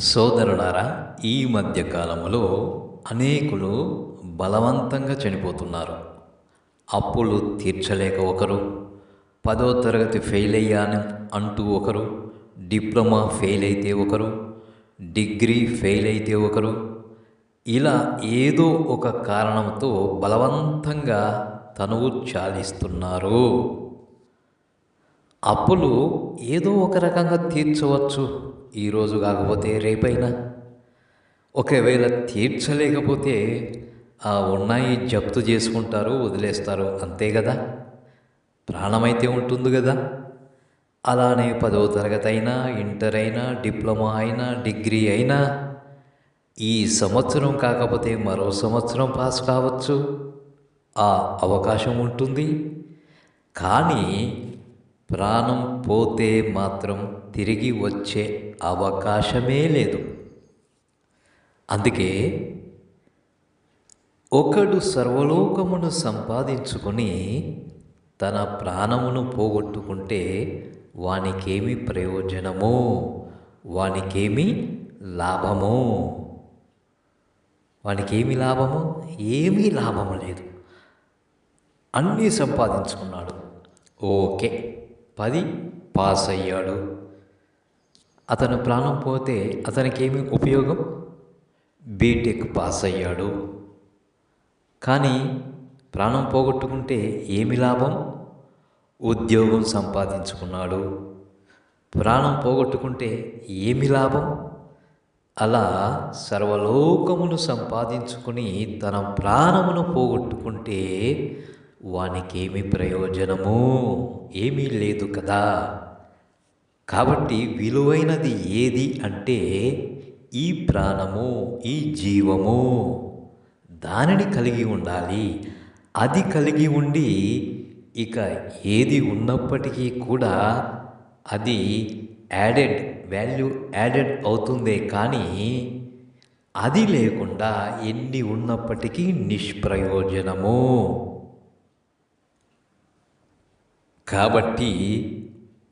సోదరులారా ఈ మధ్య కాలంలో అనేకులు బలవంతంగా చనిపోతున్నారు. అప్పులు తీర్చలేక ఒకరు పదో తరగతి ఫెయిల్ అయ్యాను అంటూ ఒకరు డిప్లొమా ఫెయిల్ అయితే ఒకరు డిగ్రీ ఫెయిల్ అయితే ఒకరు. ఇలా ఏదో ఒక కారణంతో బలవంతంగా తనువు చాలిస్తున్నారు. అప్పులు ఏదో ఒక రకంగా తీర్చవచ్చు. ఈరోజు కాకపోతే రేపైనా. ఒకవేళ తీర్చలేకపోతే ఆ ఉన్నాయి జప్తు చేసుకుంటారు వదిలేస్తారు అంతే కదా ప్రాణమైతే ఉంటుంది కదా అలానే పదో తరగతి అయినా ఇంటర్ అయినా డిప్లొమా అయినా డిగ్రీ అయినా ఈ సంవత్సరం కాకపోతే మరో సంవత్సరం పాస్ కావచ్చు. ఆ అవకాశం ఉంటుంది. కానీ ప్రాణం పోతే మాత్రం తిరిగి వచ్చే అవకాశమే లేదు. అందుకే ఒకడు సర్వలోకమును సంపాదించుకొని తన ప్రాణమును పోగొట్టుకుంటే వానికేమి ప్రయోజనము? వానికేమి లాభము? వానికేమి లాభము? ఏమీ లాభము లేదు. అన్నీ సంపాదించుకున్నాడు. ఓకే. పది పాస్ అయ్యాడు అతను ప్రాణం పోతే అతనికి ఏమి ఉపయోగం? బీటెక్ పాస్ అయ్యాడు కానీ ప్రాణం పోగొట్టుకుంటే ఏమి లాభం? ఉద్యోగం సంపాదించుకున్నాడు. ప్రాణం పోగొట్టుకుంటే ఏమి లాభం? అలా సర్వలోకమును సంపాదించుకుని తన ప్రాణమును పోగొట్టుకుంటే వానికేమి ప్రయోజనము ఏమీ లేదు కదా? కాబట్టి విలువైనది ఏది అంటే ఈ ప్రాణము ఈ జీవము. దానిని కలిగి ఉండాలి. అది కలిగి ఉండి ఇక ఏది ఉన్నప్పటికీ కూడా అది యాడెడ్ వాల్యూ యాడెడ్ అవుతుందే కానీ అది లేకుండా ఎన్ని ఉన్నప్పటికీ నిష్ప్రయోజనము. కాబట్టి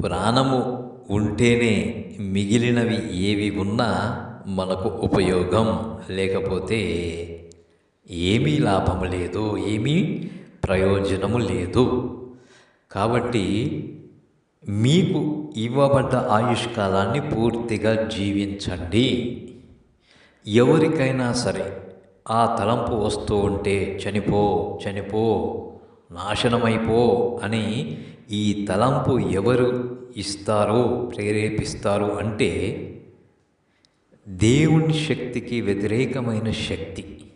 ప్రాణము ఉంటేనే మిగిలినవి ఏవి ఉన్నా మనకు ఉపయోగం. లేకపోతే ఏమీ లాభం లేదు ఏమీ ప్రయోజనము లేదు. కాబట్టి మీకు ఇవ్వబడ్డ ఆయుష్కాలాన్ని పూర్తిగా జీవించండి. ఎవరికైనా సరే ఆ తలంపు వస్తూ ఉంటే చనిపో చనిపో నాశనమైపో అని ఈ తలంపు ఎవరు ఇస్తారో ప్రేరేపిస్తారు అంటే దేవుని శక్తికి వ్యతిరేకమైన శక్తి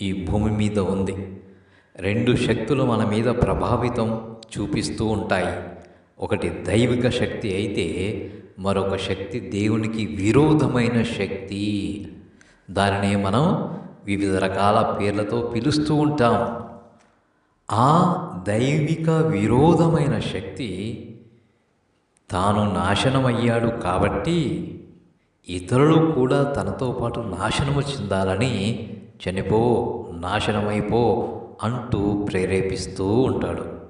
ఈ భూమి మీద ఉంది. రెండు శక్తులు మన మీద ప్రభావితం చూపిస్తూ ఉంటాయి. ఒకటి దైవిక శక్తి అయితే మరొక శక్తి దేవునికి విరోధమైన శక్తి. దానినే మనం వివిధ రకాల పేర్లతో పిలుస్తూ ఉంటాం. ఆ దైవిక విరోధమైన శక్తి తాను నాశనమయ్యాడు కాబట్టి ఇతరులు కూడా తనతో పాటు నాశనము చెందాలని చనిపో నాశనమైపో అంటూ ప్రేరేపిస్తూ ఉంటాడు.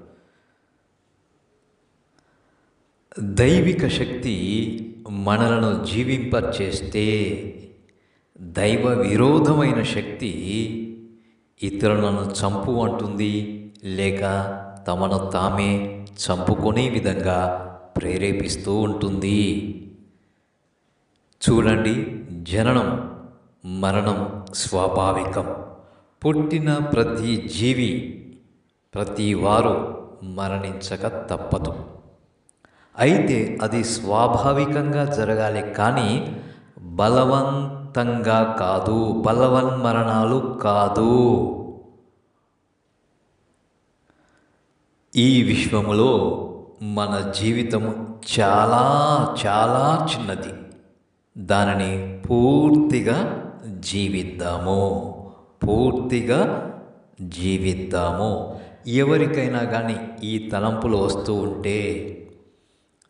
దైవిక శక్తి మనలను జీవింపచేస్తే దైవ విరోధమైన శక్తి ఇతరులను చంపు అంటుంది. లేక తమను తామే చంపుకునే విధంగా ప్రేరేపిస్తూ ఉంటుంది. చూడండి జననం మరణం స్వాభావికం. పుట్టిన ప్రతి జీవి ప్రతి వారు మరణించక తప్పదు. అయితే అది స్వాభావికంగా జరగాలి కానీ బలవంతంగా కాదు బలవన్మరణాలు కాదు. ఈ విశ్వములో మన జీవితం చాలా చాలా చిన్నది. దానిని పూర్తిగా జీవిద్దాము. పూర్తిగా జీవిద్దాము. ఎవరికైనా కానీ ఈ తలంపులు వస్తూ ఉంటే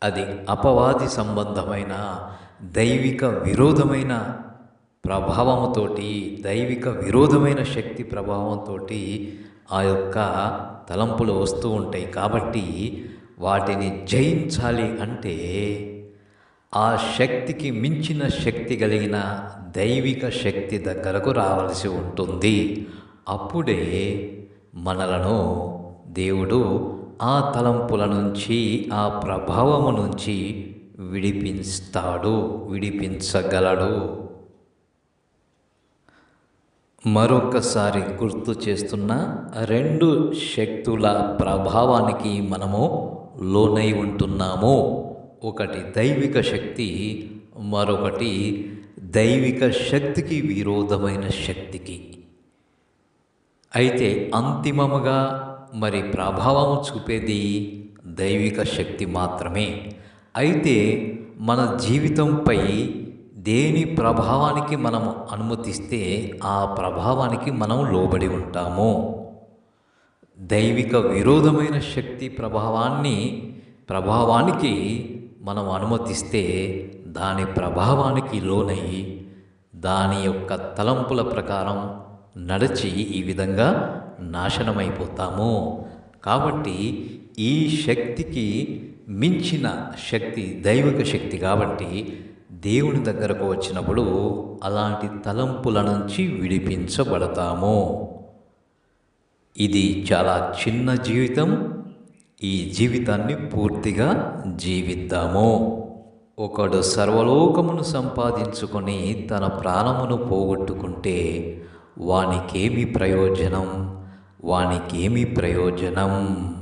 అది అపవాది సంబంధమైన దైవిక విరోధమైన ప్రభావముతోటి దైవిక విరోధమైన శక్తి ప్రభావంతో ఆ యొక్క తలంపులు వస్తూ ఉంటాయి కాబట్టి వాటిని జయించాలి అంటే ఆ శక్తికి మించిన శక్తి కలిగిన దైవిక శక్తి దగ్గరకు రావలసి ఉంటుంది. అప్పుడే మనలను దేవుడు ఆ తలంపుల నుంచి ఆ ప్రభావము నుంచి విడిపిస్తాడు విడిపించగలడు. మరొకసారి గుర్తు చేస్తున్న రెండు శక్తుల ప్రభావానికి మనము లోనై ఉంటున్నాము. ఒకటి దైవిక శక్తి మరొకటి దైవిక శక్తికి విరోధమైన శక్తికి. అయితే అంతిమముగా మరి ప్రభావం చూపేది దైవిక శక్తి మాత్రమే. అయితే మన జీవితంపై దేని ప్రభావానికి మనం అనుమతిస్తే ఆ ప్రభావానికి మనం లోబడి ఉంటాము. దైవిక విరోధమైన శక్తి ప్రభావాన్ని ప్రభావానికి మనం అనుమతిస్తే దాని ప్రభావానికి లోనై దాని యొక్క తలంపుల ప్రకారం నడిచి ఈ విధంగా నాశనమైపోతాము. కాబట్టి ఈ శక్తికి మించిన శక్తి దైవిక శక్తి కాబట్టి దేవుని దగ్గరకు వచ్చినప్పుడు అలాంటి తలంపుల నుంచి విడిపించబడతాము. ఇది చాలా చిన్న జీవితం. ఈ జీవితాన్ని పూర్తిగా జీవిద్దాము. ఒకడు సర్వలోకమును సంపాదించుకొని తన ప్రాణమును పోగొట్టుకుంటే వానికేమి ప్రయోజనం? వానికేమి ప్రయోజనం?